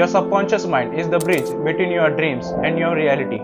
Your subconscious mind is the bridge between your dreams and your reality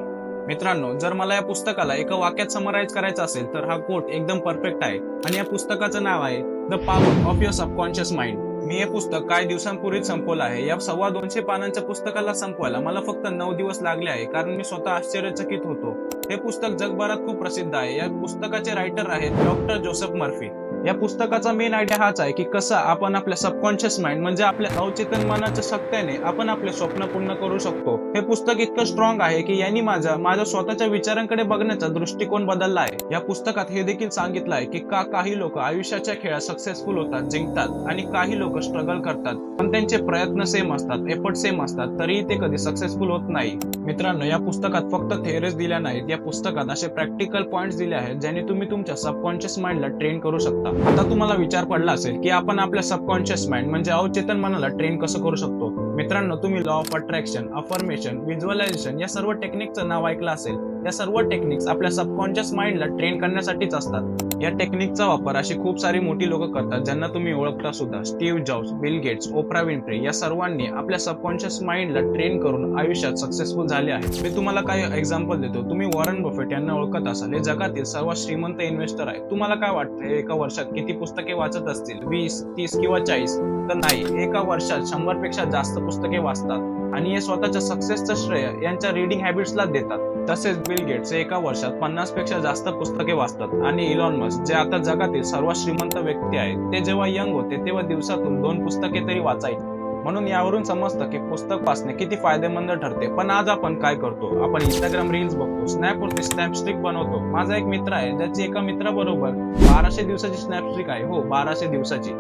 मित्रांनो जर मला या पुस्तकाला एका वाक्यात समराईज करायचं असेल तर हा कोट एकदम परफेक्ट आहे. आणि या पुस्तकाचं नाव आहे the power of your subconscious mind मी हे पुस्तक काही दिवसांपूर्वीच संपवलं आहे. या सव्वा दोनशे पानांच्या पुस्तकाला संपवायला मला फक्त नऊ दिवस लागले आहे कारण मी स्वतः आश्चर्यचकित होतो. हे पुस्तक जगभरात खूप प्रसिद्ध आहे. या पुस्तकाचे रायटर आहेत डॉक्टर जोसेफ मर्फी. या पुस्तकाचा मेन आयडिया हाच आहे की कसं आपण आपल्या सबकॉन्शियस माइंड म्हणजे आपल्या अवचेतन मनाच्या शक्तीने आपण आपले स्वप्न पूर्ण करू शकतो. हे पुस्तक इतकं स्ट्रॉंग आहे की यांनी माझा माझ्या स्वतःच्या विचारांकडे बघण्याचा दृष्टिकोन बदलला आहे. या पुस्तकात हे देखील सांगितलं आहे की का काही लोक आयुष्याच्या खेळात सक्सेसफुल होतात जिंकतात आणि काही लोक स्ट्रगल करतात. पण त्यांचे प्रयत्न सेम असतात एफर्ट सेम असतात तरीही ते कधी सक्सेसफुल होत नाही. मित्रांनो या पुस्तकात फक्त थेअरीज दिल्या नाहीत. या पुस्तकात असे प्रॅक्टिकल पॉईंट्स दिले आहेत ज्याने तुम्ही तुमच्या सबकॉन्शियस माइंडला ट्रेन करू शकता. आता तुम्हाला विचार पडला असेल की आपण आपल्या सबकॉन्शियस माइंड म्हणजे अवचेतन मनाला ट्रेन कसं करू शकतो? मित्रांनो तुम्ही law of attraction affirmation visualisation या सर्व टेक्निकचं नाव ऐकलं असेल या सर्व टेक्निक्स आपल्या सबकॉन्शियस माइंडला ट्रेन करण्यासाठीच असतात. या टेक्निकचा वापर अशी खूप सारी मोठी लोक करतात ज्यांना तुम्ही ओळखता सुद्धा. Steve Jobs Bill Gates Oprah Winfrey या सर्वांनी आपल्या सबकॉन्शियस माइंडला ट्रेन करून आयुष्यात सक्सेसफुल झाले आहेत. मी तुम्हाला काही एक्झाम्पल देतो. तुम्ही वॉरन बफेट यांना ओळखत असाल. हे जगातील सर्वात श्रीमंत इन्व्हेस्टर आहे तुम्हाला काय वाटतं एका वर्ष वर्षात किती पुस्तके वाचत असतील? वीस तीस किंवा चाळीस? तर नाही एका वर्षात शंभरपेक्षा जास्त पुस्तके वाचतात. आणि हे स्वतःच्या सक्सेसचं श्रेय यांच्या रिडिंग हॅबिट्सला देतात. तसेच बिल गेट्स एका वर्षात पन्नासपेक्षा जास्त पुस्तके वाचतात. आणि इलॉन मस्क जे आता जगातील सर्वात श्रीमंत व्यक्ती आहेत ते जेव्हा यंग होते तेव्हा दिवसातून दोन पुस्तके तरी वाचायचे. म्हणून यावरून समजतं की पुस्तक वाचणे किती फायदेमंद ठरते. पण आज आपण काय करतो? आपण इंस्टाग्राम रील्स बघतो स्नॅपवरती स्नॅपस्ट्रिक बनवतो. माझा एक मित्र आहे ज्याची एका मित्राबरोबर बाराशे दिवसाची स्नॅपस्ट्रिक आहे. हो बाराशे दिवसाची.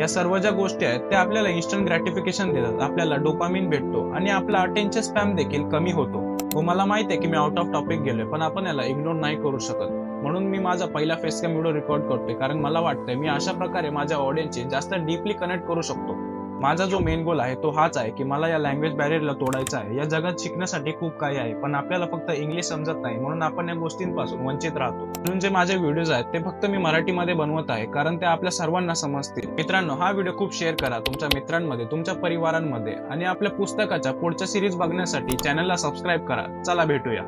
या सर्व ज्या गोष्टी आहेत त्या आपल्याला इन्स्टंट ग्रॅटिफिकेशन देतात. आपल्याला डोपामिन भेटतो आणि आपला अटेन्शन स्पॅम देखील कमी होतो. हो मला माहीत आहे की मी आउट ऑफ टॉपिक गेलोय पण आपण याला इग्नोर नाही करू शकत. म्हणून मी माझा पहिला फेस कॅम व्हिडिओ रेकॉर्ड करतोय. कारण मला वाटतंय मी अशा प्रकारे माझ्या ऑडियन्सची जास्त डीपली कनेक्ट करू शकतो. माझा जो मेन गोल आहे तो हाच आहे की मला या लँग्वेज बॅरियरला तोडायचा आहे. या जगात शिकण्यासाठी खूप काही आहे पण आपल्याला फक्त इंग्लिश समजत नाही म्हणून आपण या गोष्टींपासून वंचित राहतो. म्हणून जे माझे व्हिडिओज आहेत ते फक्त मी मराठीमध्ये बनवत आहे कारण ते आपल्या सर्वांना समजतील. मित्रांनो हा व्हिडिओ खूप शेअर करा तुमच्या मित्रांमध्ये तुमच्या परिवारांमध्ये आणि आपल्या पुस्तकाच्या पुढच्या सिरीज बघण्यासाठी चॅनलला सबस्क्राईब करा. चला भेटूया.